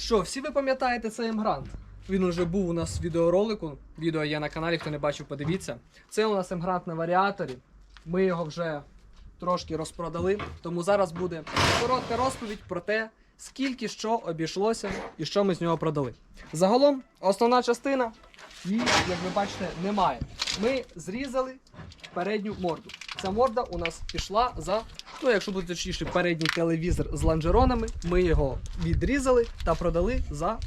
що, всі ви пам'ятаєте цей Емгрант? Він уже був у нас в відеоролику. Відео є на каналі, хто не бачив, подивіться. Це у нас Емгрант на варіаторі. Ми його вже трошки розпродали. Тому зараз буде коротка розповідь про те, скільки що обійшлося і що ми з нього продали. Загалом, основна частина її, як ви бачите, немає. Ми зрізали передню морду. Ця морда у нас пішла за, ну якщо бути точніше, передній телевізор з лонжеронами. Ми його відрізали та продали за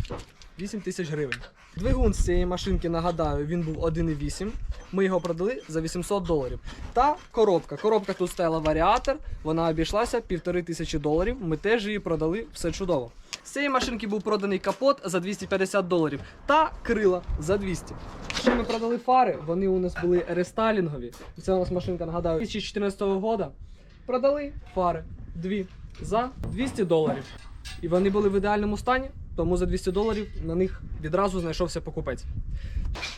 8 тисяч гривень. Двигун з цієї машинки, нагадаю, він був 1,8. Ми його продали за 800 доларів. Та коробка. Коробка тут стояла варіатор, вона обійшлася півтори тисячі доларів. Ми теж її продали, все чудово. З цієї машинки був проданий капот за 250 доларів та крила за 200. Ще ми продали фари, вони у нас були рестайлінгові. Це у нас машинка, нагадаю, 2014 року. Продали фари дві за 200 доларів. І вони були в ідеальному стані, тому за 200 доларів на них відразу знайшовся покупець.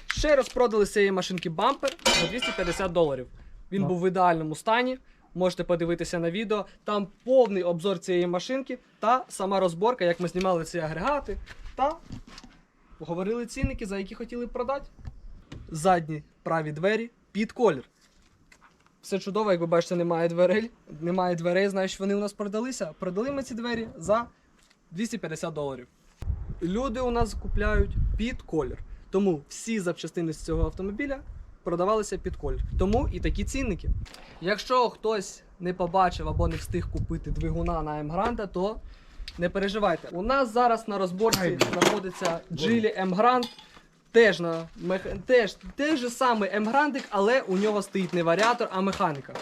Ще раз продали з цієї машинки бампер за 250 доларів. Він був в ідеальному стані. Можете подивитися на відео. Там повний обзор цієї машинки та сама розборка, як ми знімали ці агрегати. Та говорили цінники, за які хотіли продати. Задні праві двері під колір. Все чудово, як ви бачите, немає дверей. Немає дверей, значить вони у нас продалися. Продали ми ці двері за 250 доларів. Люди у нас купляють під колір. Тому всі запчастини з цього автомобіля продавалися під колір. Тому і такі цінники. Якщо хтось не побачив або не встиг купити двигуна на М-Гранта, то не переживайте. У нас зараз на розборці знаходиться Geely M-Grand. Теж на мех... теж, теж же самий М-Грандик, але у нього стоїть не варіатор, а механіка.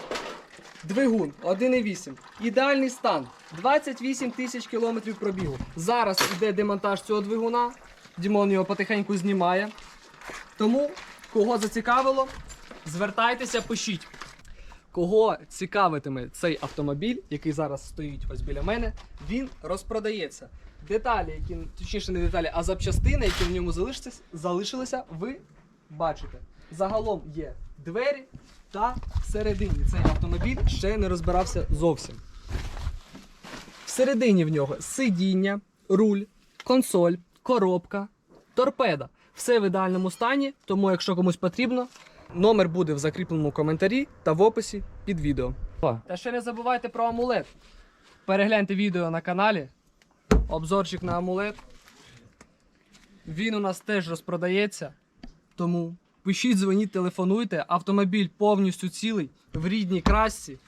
Двигун 1,8. Ідеальний стан. 28 тисяч кілометрів пробігу. Зараз іде демонтаж цього двигуна. Дімон його потихеньку знімає. Тому, кого зацікавило, звертайтеся, пишіть. Кого цікавитиме цей автомобіль, який зараз стоїть ось біля мене, він розпродається. Деталі, які точніше не деталі, а запчастини, які в ньому залишилися, залишилися, ви бачите. Загалом є двері та всередині цей автомобіль ще не розбирався зовсім. Всередині в нього сидіння, руль, консоль, коробка, торпеда. Все в ідеальному стані, тому якщо комусь потрібно, номер буде в закріпленому коментарі та в описі під відео. Та ще не забувайте про амулет. Перегляньте відео на каналі. Обзорчик на амулет. Він у нас теж розпродається. Тому пишіть, дзвоніть, телефонуйте. Автомобіль повністю цілий, в рідній красці.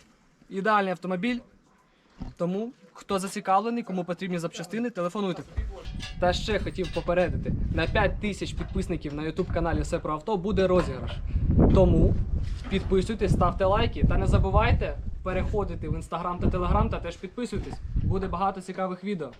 Ідеальний автомобіль. Тому, хто зацікавлений, кому потрібні запчастини, телефонуйте. Та ще хотів попередити: на 5 тисяч підписників на YouTube каналі Все про авто буде розіграш. Тому підписуйтесь, ставте лайки та не забувайте переходити в інстаграм та телеграм та теж підписуйтесь. Буде багато цікавих відео.